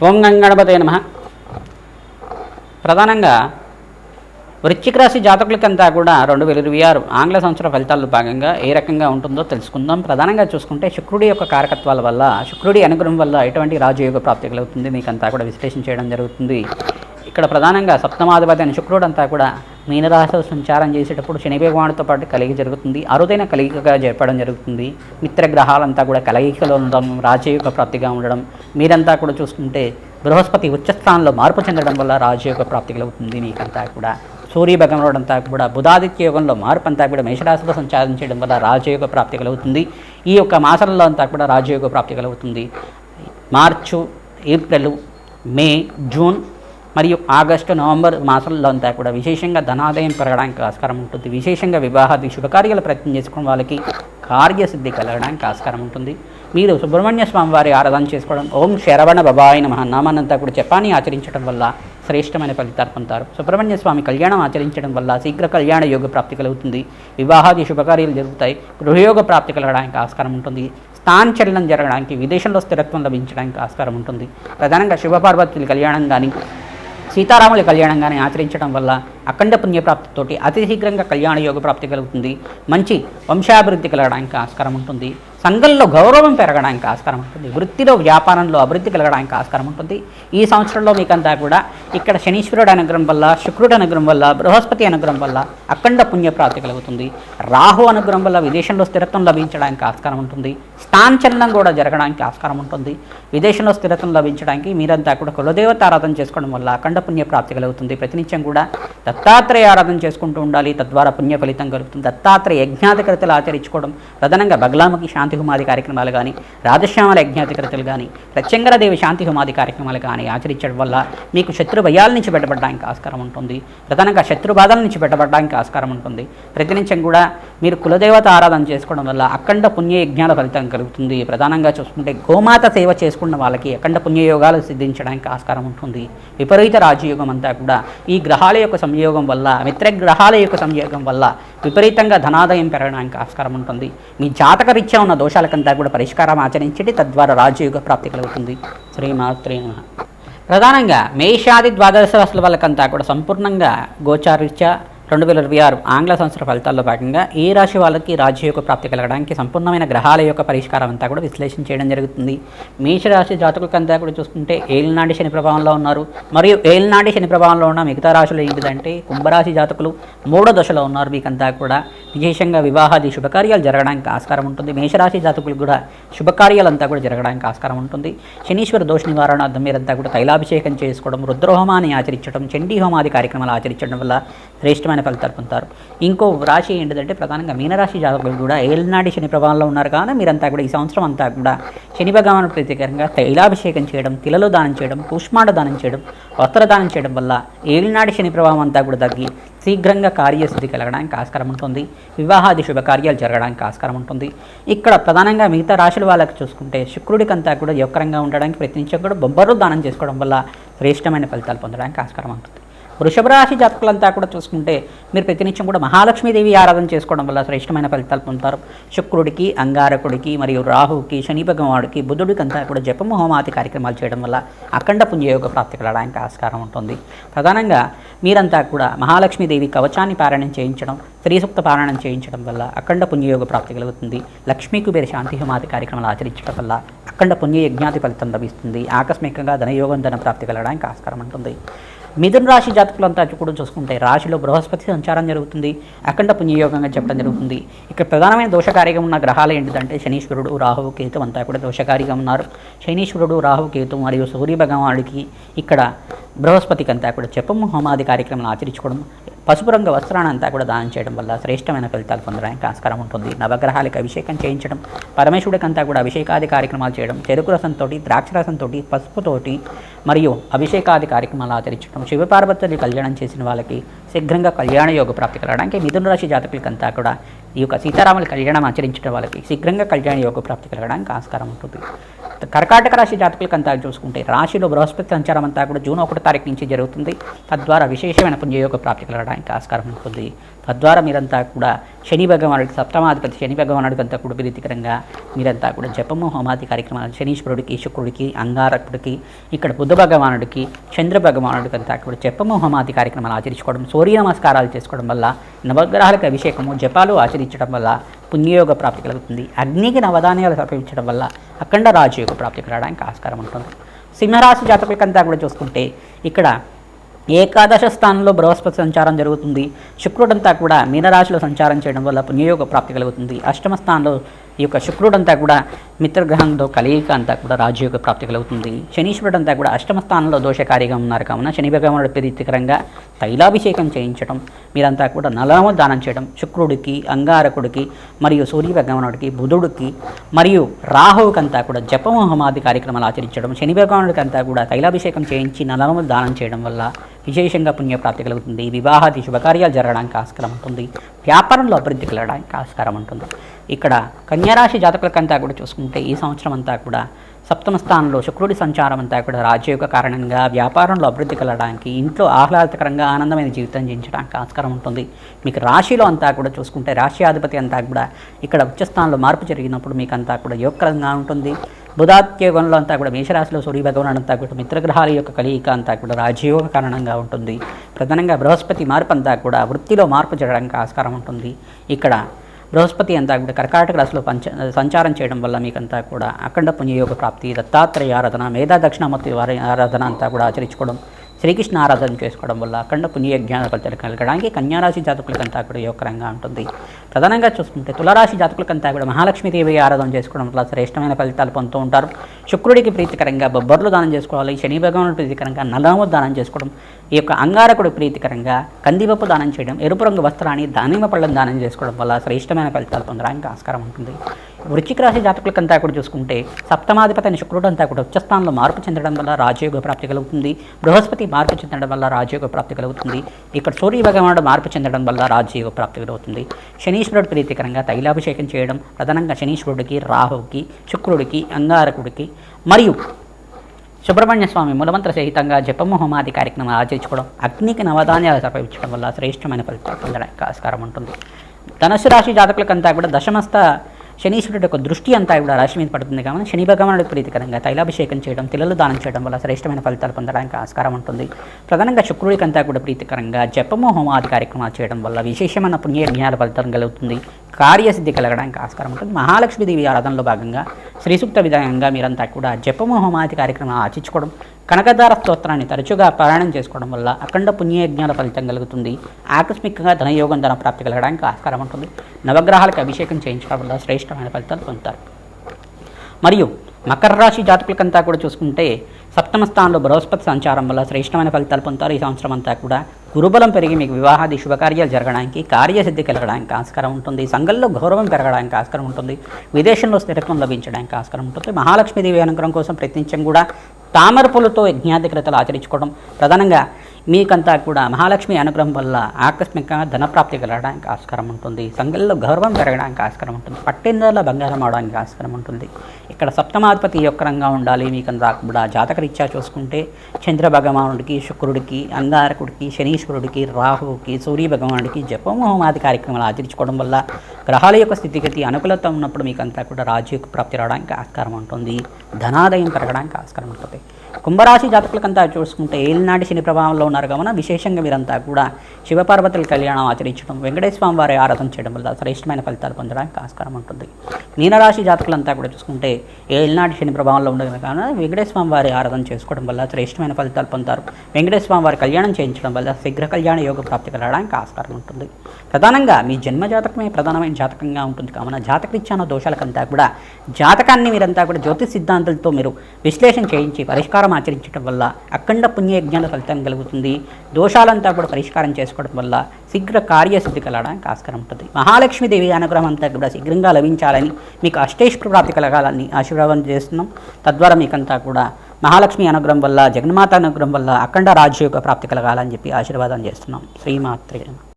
ఓం గంగణపతే నమ. ప్రధానంగా వృశ్చిక రాశి జాతకులకంతా కూడా రెండు వేల ఇరవై ఆరు ఆంగ్ల సంవత్సర ఫలితాల్లో భాగంగా ఏ రకంగా ఉంటుందో తెలుసుకుందాం. ప్రధానంగా చూసుకుంటే శుక్రుడి యొక్క కారకత్వాల వల్ల శుక్రుడి అనుగ్రహం వల్ల ఎటువంటి రాజయోగ ప్రాప్తి కలుగుతుంది మీకంతా కూడా విశ్లేషణ చేయడం జరుగుతుంది. ఇక్కడ ప్రధానంగా సప్తమాధిపతి అని శుక్రుడు అంతా కూడా మీనరాశి సంచారం చేసేటప్పుడు శని భగవానుడితో పాటు కలిగి జరుగుతుంది. అరుదైన కలయికగా చెప్పడం జరుగుతుంది. మిత్ర గ్రహాలంతా కూడా కలయికలో ఉండడం రాజయోగ ప్రాప్తిగా ఉండడం మీరంతా కూడా చూసుకుంటే బృహస్పతి ఉచ్చస్థానంలో మార్పు చెందడం వల్ల రాజయోగ ప్రాప్తి కలుగుతుంది మీకంతా కూడా. సూర్య భగవానుడు అంతా కూడా బుధాదిత్య యోగంలో మార్పు అంతా కూడా మేషరాశిలో సంచారం చేయడం వల్ల రాజయోగ ప్రాప్తి కలుగుతుంది ఈ యొక్క మాసంలో అంతా కూడా రాజయోగ ప్రాప్తి కలుగుతుంది మార్చు ఏప్రిల్ మే జూన్ మరియు ఆగస్టు నవంబర్ మాసంలో అంతా కూడా విశేషంగా ధనాదాయం పెరగడానికి ఆస్కారం ఉంటుంది. విశేషంగా వివాహాది శుభకార్యాలు ప్రయత్నం చేసుకున్న వాళ్ళకి కార్యసిద్ధి కలగడానికి ఆస్కారం ఉంటుంది. మీరు సుబ్రహ్మణ్య స్వామి వారి ఆరాధన చేసుకోవడం ఓం శరవణ బబాయిన మహానామానంతా నామానంతా కూడా జపాన్ని ఆచరించడం వల్ల శ్రేష్టమైన ఫలితాలు పొందుతారు. సుబ్రహ్మణ్య స్వామి కళ్యాణం ఆచరించడం వల్ల శీఘ్ర కళ్యాణ యోగ ప్రాప్తి కలుగుతుంది. వివాహాది శుభకార్యాలు జరుగుతాయి. గృహయోగ ప్రాప్తి కలగడానికి ఆస్కారం ఉంటుంది. స్థానచలనం జరగడానికి విదేశంలో స్థిరత్వం లభించడానికి ఆస్కారం ఉంటుంది. ప్రధానంగా శివపార్వతుల కళ్యాణం కానీ సీతారాముల కళ్యాణం కానీ ఆచరించడం వల్ల అఖండ పుణ్యప్రాప్తితోటి అతి శీఘ్రంగా కళ్యాణ యోగ ప్రాప్తి కలుగుతుంది. మంచి వంశాభివృద్ధి కలగడానికి ఆస్కారం ఉంటుంది. సంఘంలో గౌరవం పెరగడానికి ఆస్కారం ఉంటుంది. వృత్తిలో వ్యాపారంలో అభివృద్ధి కలగడానికి ఆస్కారం ఉంటుంది. ఈ సంవత్సరంలో మీకంతా కూడా ఇక్కడ శనీశ్వరుడు అనుగ్రహం వల్ల శుక్రుడు అనుగ్రహం వల్ల బృహస్పతి అనుగ్రహం వల్ల అఖండ పుణ్యప్రాప్తి కలుగుతుంది. రాహు అనుగ్రహం వల్ల విదేశంలో స్థిరత్వం లభించడానికి ఆస్కారం ఉంటుంది. స్థానచలనం కూడా జరగడానికి ఆస్కారం ఉంటుంది. విదేశంలో స్థిరత్వం లభించడానికి మీరంతా కూడా కులదేవత ఆరాధన చేసుకోవడం వల్ల అఖండ పుణ్యప్రాప్తి కలుగుతుంది. ప్రతినిత్యం కూడా దత్తాత్రేయ ఆరాధన చేసుకుంటూ ఉండాలి. తద్వారా పుణ్య ఫలితం కలుగుతుంది. దత్తాత్రేయ యజ్ఞాధికృతలు ఆచరించుకోవడం ప్రధానంగా బగలాముఖి శాంతి హుమాది కార్యక్రమాలు కానీ రాధశ్యామల యజ్ఞాధికృతలు కానీ ప్రత్యంగరదేవి శాంతి హుమాది కార్యక్రమాలు కానీ ఆచరించడం వల్ల మీకు శత్రు భయాల నుంచి బయటపడడానికి ఆస్కారం ఉంటుంది. ప్రధానంగా శత్రు బాధల నుంచి బయటపడడానికి ఆస్కారం ఉంటుంది. ప్రతినిత్యం కూడా మీరు కులదేవత ఆరాధన చేసుకోవడం వల్ల అఖండ పుణ్య యజ్ఞాల ఫలితం కలుగుతుంది. ప్రధానంగా చూసుకుంటే గోమాత సేవ చేసుకున్న వాళ్ళకి అఖండ పుణ్యయోగాలు సిద్ధించడానికి ఆస్కారం ఉంటుంది. విపరీత రాజయోగం అంతా కూడా ఈ గ్రహాల యొక్క సంయోగం వల్ల మిత్రగ్రహాల యొక్క సంయోగం వల్ల విపరీతంగా ధనాదాయం పెరగడానికి ఆస్కారం ఉంటుంది. మీ జాతక రీత్యా ఉన్న దోషాలకంతా కూడా పరిష్కారం ఆచరించండి. తద్వారా రాజయోగ ప్రాప్తి కలుగుతుంది. శ్రీమాత్రే ప్రధానంగా మేషాది ద్వాదశ రాశుల వాళ్ళకంతా కూడా సంపూర్ణంగా గోచారీత్యా రెండు వేల ఇరవై ఆరు ఆంగ్ల సంవత్సర ఫలితాల్లో భాగంగా ఏ రాశి వాళ్ళకి రాజయోగ ప్రాప్తి కలగడానికి సంపూర్ణమైన గ్రహాల యొక్క పరిష్కారం అంతా కూడా విశ్లేషణ చేయడం జరుగుతుంది. మేషరాశి జాతకులకంతా కూడా చూసుకుంటే ఏలినాటి శని ప్రభావంలో ఉన్నారు. మరియు ఏలినాటి శని ప్రభావంలో ఉన్న మిగతా రాశులు ఏంటిదంటే కుంభరాశి జాతకులు మూడో దశలో ఉన్నారు మీకంతా కూడా. విశేషంగా వివాహాది శుభకార్యాలు జరగడానికి ఆస్కారం ఉంటుంది. మేషరాశి జాతకులకు కూడా శుభకార్యాలంతా కూడా జరగడానికి ఆస్కారం ఉంటుంది. శనీశ్వర దోష నివారణార్థం మీరంతా కూడా తైలాభిషేకం చేసుకోవడం రుద్రహోమాన్ని ఆచరించడం చండీ హోమాది కార్యక్రమాలు ఆచరించడం వల్ల శ్రేష్టమైన ఫలితాలు పొందుతారు. ఇంకో రాశి ఏంటిదంటే ప్రధానంగా మీనరాశి జాతకులు కూడా ఏళ్ళనాటి శని ప్రభావంలో ఉన్నారు కానీ మీరంతా కూడా ఈ సంవత్సరం అంతా కూడా శని భగవాను ప్రత్యేకంగా తైలాభిషేకం చేయడం తిలలో దానం చేయడం పుష్మాండ దానం చేయడం వస్త్రదానం చేయడం వల్ల ఏళ్ళనాటి శని ప్రభావం అంతా కూడా తగ్గి శీఘ్రంగా కార్యసిద్ధి కలగడానికి ఆస్కారం ఉంటుంది. వివాహాది శుభకార్యాలు జరగడానికి ఆస్కారం ఉంటుంది. ఇక్కడ ప్రధానంగా మిగతా రాశుల వాళ్ళకి చూసుకుంటే శుక్రుడికంతా కూడా యొక్కరంగా ఉండడానికి ప్రయత్నించడం కూడా బొబ్బరు దానం చేసుకోవడం వల్ల శ్రేష్టమైన ఫలితాలు పొందడానికి ఆస్కారం ఉంటుంది. వృషభ రాశి జాతకులంతా కూడా చూసుకుంటే మీరు ప్రతినిత్యం కూడా మహాలక్ష్మీదేవి ఆరాధన చేసుకోవడం వల్ల శ్రేష్టమైన ఫలితాలు పొందుతారు. శుక్రుడికి అంగారకుడికి మరియు రాహుకి శని భగవానుడికి బుధుడికి అంతా కూడా జపము హోమాది కార్యక్రమాలు చేయడం వల్ల అఖండ పుణ్యయోగ ప్రాప్తి కలడానికి ఆస్కారం ఉంటుంది. ప్రధానంగా మీరంతా కూడా మహాలక్ష్మీదేవి కవచాన్ని పారాయణం చేయించడం శ్రీసూక్త పారాయణం చేయించడం వల్ల అఖండ పుణ్యయోగ ప్రాప్తి కలుగుతుంది. లక్ష్మీ కుబేర శాంతి హోమాది కార్యక్రమాలు ఆచరించడం వల్ల అఖండ పుణ్య యజ్ఞాతి ఫలితం లభిస్తుంది. ఆకస్మికంగా ధనయోగం ధన ప్రాప్తి కలగడానికి ఆస్కారం ఉంటుంది. మిథున రాశి జాతకులంతా కూడా చూసుకుంటే రాశిలో బృహస్పతి సంచారం జరుగుతుంది. అఖండ పుణ్యయోగంగా చెప్పడం జరుగుతుంది. ఇక్కడ ప్రధానమైన దోషకారిగా ఉన్న గ్రహాలు ఏంటిదంటే శనీశ్వరుడు రాహువు కేతు అంతా కూడా దోషకారిగా ఉన్నారు. శనీశ్వరుడు రాహు కేతు మరియు సూర్య భగవానుడికి ఇక్కడ బృహస్పతికి అంతా కూడా చెప్పము హోమాది కార్యక్రమాలు ఆచరించుకోవడం పసుపు రంగు వస్త్రాన్ని అంతా కూడా దానం చేయడం వల్ల శ్రేష్టమైన ఫలితాలు పొందడానికి ఆస్కారం ఉంటుంది. నవగ్రహాలకు అభిషేకం చేయించడం పరమేశ్వరుడికి అంతా కూడా అభిషేకాది కార్యక్రమాలు చేయడం చెరుకు రసంతో ద్రాక్ష రసంతో పసుపుతోటి మరియు అభిషేకాది కార్యక్రమాలు ఆచరించడం శివపార్వతులు కళ్యాణం చేసిన వాళ్ళకి శీఘ్రంగా కళ్యాణ యోగ ప్రాప్తి కలగడానికి మిథున రాశి జాతకులకంతా కూడా ఈ యొక్క సీతారాముల కళ్యాణం ఆచరించడం వాళ్ళకి శీఘ్రంగా కళ్యాణ యోగ ప్రాప్తి కలగడానికి ఆస్కారం ఉంటుంది. కర్కాటక రాశి జాతకులకంతా చూసుకుంటే రాశిలో బృహస్పతి సంచారం అంతా కూడా జూన్ ఒకటో తారీఖు నుంచి జరుగుతుంది. తద్వారా విశేషమైన పుణ్యయోగ ప్రాప్తి కలగడానికి ఆస్కారం ఉంటుంది. తద్వారా మీరంతా కూడా శని భగవానుడికి సప్తమాధిపతి శని భగవానుడికి అంతా కూడా ప్రీతికరంగా మీరంతా కూడా జపము హోమాది కార్యక్రమాలు శనీశ్వరుడికి శుక్రుడికి అంగారకుడికి ఇక్కడ బుద్ధ భగవానుడికి చంద్ర భగవానుడికి అంతా కూడా జపము హోమాది కార్యక్రమాలు ఆచరించుకోవడం సూర్య నమస్కారాలు చేసుకోవడం వల్ల నవగ్రహాలకు అభిషేకము జపాలు ఆచరించడం వల్ల పుణ్యయోగ ప్రాప్తి కలుగుతుంది. అగ్నికి నవధాన్యాలు సమర్పించడం వల్ల అఖండ రాజయోగ ప్రాప్తి కలగడానికి ఆస్కారం ఉంటుంది. సింహరాశి జాతకులకంతా కూడా చూసుకుంటే ఇక్కడ ఏకాదశ స్థానంలో బృహస్పతి సంచారం జరుగుతుంది. శుక్రుడంతా కూడా మీనరాశిలో సంచారం చేయడం వల్ల పుణ్యయోగ ప్రాప్తి కలుగుతుంది. అష్టమ స్థానంలో ఈ యొక్క శుక్రుడంతా కూడా మిత్రగ్రహంతో కలయిక అంతా కూడా రాజయోగ ప్రాప్తి కలుగుతుంది. శనీశ్వరుడంతా కూడా అష్టమ స్థానంలో దోషకారిగా ఉన్నారు కావున శని భగవానుడు ప్రీతికరంగా తైలాభిషేకం చేయించడం మీరంతా కూడా నలమ దానం చేయడం శుక్రుడికి అంగారకుడికి మరియు సూర్య భగవానుడికి బుధుడికి మరియు రాహువుకంతా కూడా జపమోహమాది కార్యక్రమాలు ఆచరించడం శని భగవానుడికి అంతా కూడా తైలాభిషేకం చేయించి నలమ దానం చేయడం వల్ల విశేషంగా పుణ్యప్రాప్తి కలుగుతుంది. వివాహాది శుభకార్యాలు జరగడానికి ఆస్కారం ఉంటుంది. వ్యాపారంలో అభివృద్ధి కలగడానికి ఆస్కారం ఉంటుంది. ఇక్కడ కన్యారాశి జాతకులకంతా కూడా చూసుకుంటే ఈ సంవత్సరం అంతా కూడా సప్తమ స్థానంలో శుక్రుడి సంచారం అంతా కూడా రాజయోగ కారణంగా వ్యాపారంలో అభివృద్ధి కలగడానికి ఇంట్లో ఆహ్లాదకరంగా ఆనందమైన జీవితం జీవించడానికి ఆస్కారం ఉంటుంది. మీకు రాశిలో అంతా కూడా చూసుకుంటే రాశ్యాధిపతి అంతా కూడా ఇక్కడ ఉచ్చస్థానంలో మార్పు జరిగినప్పుడు మీకు అంతా కూడా యోగకరంగా ఉంటుంది. బుధాత్యోగంలో అంతా కూడా మేషరాశిలో సూర్య భగవాన్ అంతా కూడా మిత్రగ్రహాల యొక్క కలియిక అంతా కూడా రాజయోగ కారణంగా ఉంటుంది. ప్రధానంగా బృహస్పతి మార్పు అంతా కూడా వృత్తిలో మార్పు జరగడానికి ఆస్కారం ఉంటుంది. ఇక్కడ బృహస్పతి అంతా కూడా కర్కాటక రాశిలో పంచ సంచారం చేయడం వల్ల మీకంతా కూడా అఖండ పుణ్యయోగ ప్రాప్తి దత్తాత్రేయ ఆరాధన మేధా దక్షిణామూర్తి వారి ఆరాధన అంతా కూడా ఆచరించుకోవడం శ్రీకృష్ణ ఆరాధన చేసుకోవడం వల్ల అఖండ పుణ్యజ్ఞాన ఫలితాలు కలగడానికి కన్యారాశి జాతకులకంతా కూడా యోగకరంగా ఉంటుంది. ప్రధానంగా చూసుకుంటే తులరాశి జాతకులకంతా కూడా మహాలక్ష్మీదేవి ఆరాధన చేసుకోవడం వల్ల శ్రేష్టమైన ఫలితాలు పొందుతూ ఉంటారు. శుక్రుడికి ప్రీతికరంగా బొబ్బర్లు దానం చేసుకోవాలి శని భగవానుడు ప్రీతికరంగా నల్లము దానం చేసుకోవడం ఈ యొక్క అంగారకుడు ప్రీతికరంగా కందిపప్పు దానం చేయడం ఎరుపు రంగు వస్త్రాన్ని దానిమ్మ పళ్ళను దానం చేసుకోవడం వల్ల శ్రేష్టమైన ఫలితాలు పొందడానికి ఆస్కారం ఉంటుంది. వృచ్చిక రాశి జాతకులకంతా కూడా చూసుకుంటే సప్తమాధిపతి అయిన శుక్రుడు అంతా కూడా ఉచ్చస్థానంలో మార్పు చెందడం వల్ల రాజయోగ ప్రాప్తి కలుగుతుంది. బృహస్పతి మార్పు చెందడం వల్ల రాజయోగ ప్రాప్తి కలుగుతుంది. ఇక్కడ సూర్య భగవానుడు మార్పు చెందడం వల్ల రాజయోగ ప్రాప్తి కలుగుతుంది. శనీశ్వరుడు ప్రీతికరంగా తైలాభిషేకం చేయడం ప్రధానంగా శనీశ్వరుడికి రాహువుకి శుక్రుడికి అంగారకుడికి మరియు సుబ్రహ్మణ్య స్వామి మూలమంత్ర సహితంగా జపమోహమాది కార్యక్రమాలు ఆచరించుకోవడం అగ్నికి నవధాన్యాలు సమర్పించడం వల్ల శ్రేష్టమైన ఫలితాలు పొందడానికి ఆస్కారం ఉంటుంది. ధనుసు రాశి జాతకులకంతా కూడా దశమస్థ శనీశ్వరుడు యొక్క దృష్టి అంతా కూడా రాశి మీద పడుతుంది కాబట్టి శని భగవానుడు ప్రీతికరంగా తైలాభిషేకం చేయడం తిలలు దానం చేయడం వల్ల శ్రేష్టమైన ఫలితాలు పొందడానికి ఆస్కారం ఉంటుంది. ప్రధానంగా శుక్రుడికి అంతా కూడా ప్రీతికరంగా జపము హోమాది కార్యక్రమాలు చేయడం వల్ల విశేషమైన పుణ్య జ్ఞాన ఫలితం కలుగుతుంది. కార్యసిద్ధి కలగడానికి ఆస్కారం ఉంటుంది. మహాలక్ష్మీదేవి ఆరాధనలో భాగంగా శ్రీసూక్త విధానంగా మీరంతా కూడా జపము హోమాది కార్యక్రమం ఆచించుకోవడం కనకదార స్తోత్రాన్ని తరచుగా పారాయణం చేసుకోవడం వల్ల అఖండ పుణ్యజ్ఞాన ఫలితం కలుగుతుంది. ఆకస్మికంగా ధనయోగం ధన ప్రాప్తి కలగడానికి ఆస్కారం ఉంటుంది. నవగ్రహాలకు అభిషేకం చేయించడం వల్ల శ్రేష్టమైన ఫలితాలు పొందుతారు. మరియు మకర రాశి జాతకులకంతా కూడా చూసుకుంటే సప్తమ స్థానంలో బృహస్పతి సంచారం వల్ల శ్రేష్టమైన ఫలితాలు పొందుతారు. ఈ సంవత్సరం అంతా కూడా గురుబలం పెరిగి మీకు వివాహాది శుభకార్యాలు జరగడానికి కార్యసిద్ధి కలగడానికి ఆస్కారం ఉంటుంది. సంఘంలో గౌరవం పెరగడానికి ఆస్కారం ఉంటుంది. విదేశంలో స్థిరత్వం లభించడానికి ఆస్కారం ఉంటుంది. మహాలక్ష్మీదేవి అనుగ్రహం కోసం ప్రయత్నించడం కూడా తామర పూలతో యజ్ఞాధికృతలు ఆచరించుకోవడం ప్రధానంగా మీకంతా కూడా మహాలక్ష్మి అనుగ్రహం వల్ల ఆకస్మికంగా ధనప్రాప్తి కలగడానికి ఆస్కారం ఉంటుంది. సంఘంలో గౌరవం పెరగడానికి ఆస్కారం ఉంటుంది. పట్టిందల బంగారం అవడానికి ఆస్కారం ఉంటుంది. ఇక్కడ సప్తమాధిపతి యొక్కరంగా ఉండాలి. మీకంతా కూడా జాతకరీత్యా చూసుకుంటే చంద్ర భగవానుడికి శుక్రుడికి అంగారకుడికి శనీశ్వరుడికి రాహువుకి సూర్య భగవానుడికి జపమోహమాది కార్యక్రమాలు ఆచరించుకోవడం వల్ల గ్రహాల యొక్క స్థితిగతి అనుకూలత ఉన్నప్పుడు మీకంతా కూడా రాజ్యకు ప్రాప్తి రావడానికి ఆస్కారం ఉంటుంది. ధనాదాయం పెరగడానికి ఆస్కారం ఉంటుంది. కుంభరాశి జాతకులకంతా చూసుకుంటే ఏలినాటి శని ప్రభావంలో ఉన్నారు. కావున విశేషంగా మీరంతా కూడా శివపార్వతుల కళ్యాణం ఆచరించడం వెంకటేశ్వరం వారి ఆరాధన చేయడం వల్ల శ్రేష్టమైన ఫలితాలు పొందడానికి ఆస్కారం ఉంటుంది. మీనరాశి జాతకులంతా కూడా చూసుకుంటే ఏలినాటి శని ప్రభావంలో ఉండదు కావున వెంకటేశ్వరం వారి ఆరాధన చేసుకోవడం వల్ల శ్రేష్టమైన ఫలితాలు పొందుతారు. వెంకటేశ్వర వారి కళ్యాణం చేయించడం వల్ల శీఘ్ర కళ్యాణ యోగ ప్రాప్తి కలగడానికి ఆస్కారం ఉంటుంది. ప్రధానంగా మీ జన్మ జాతకమే ప్రధానమైన జాతకంగా ఉంటుంది. కావున జాతకరీత్యాన దోషాలకంతా కూడా జాతకాన్ని మీరంతా కూడా జ్యోతిష్ సిద్ధాంతాలతో మీరు విశ్లేషణ చేయించి పరిష్కారం ఆచరించడం వల్ల అఖండ పుణ్యయజ్ఞాల ఫలితం కలుగుతుంది. దోషాలంతా కూడా పరిష్కారం చేసుకోవడం వల్ల శీఘ్ర కార్యసిద్ధి కలగడానికి ఆస్కారం ఉంటుంది. మహాలక్ష్మీదేవి అనుగ్రహం అంతా కూడా శీఘ్రంగా లభించాలని మీకు అష్టేశ్వర ప్రాప్తి కలగాలని ఆశీర్వాదం చేస్తున్నాం. తద్వారా మీకంతా కూడా మహాలక్ష్మి అనుగ్రహం వల్ల జగన్మాత అనుగ్రహం వల్ల అఖండ రాజ్యోగ ప్రాప్తి కలగాలని చెప్పి ఆశీర్వాదం చేస్తున్నాం. శ్రీమాత్రే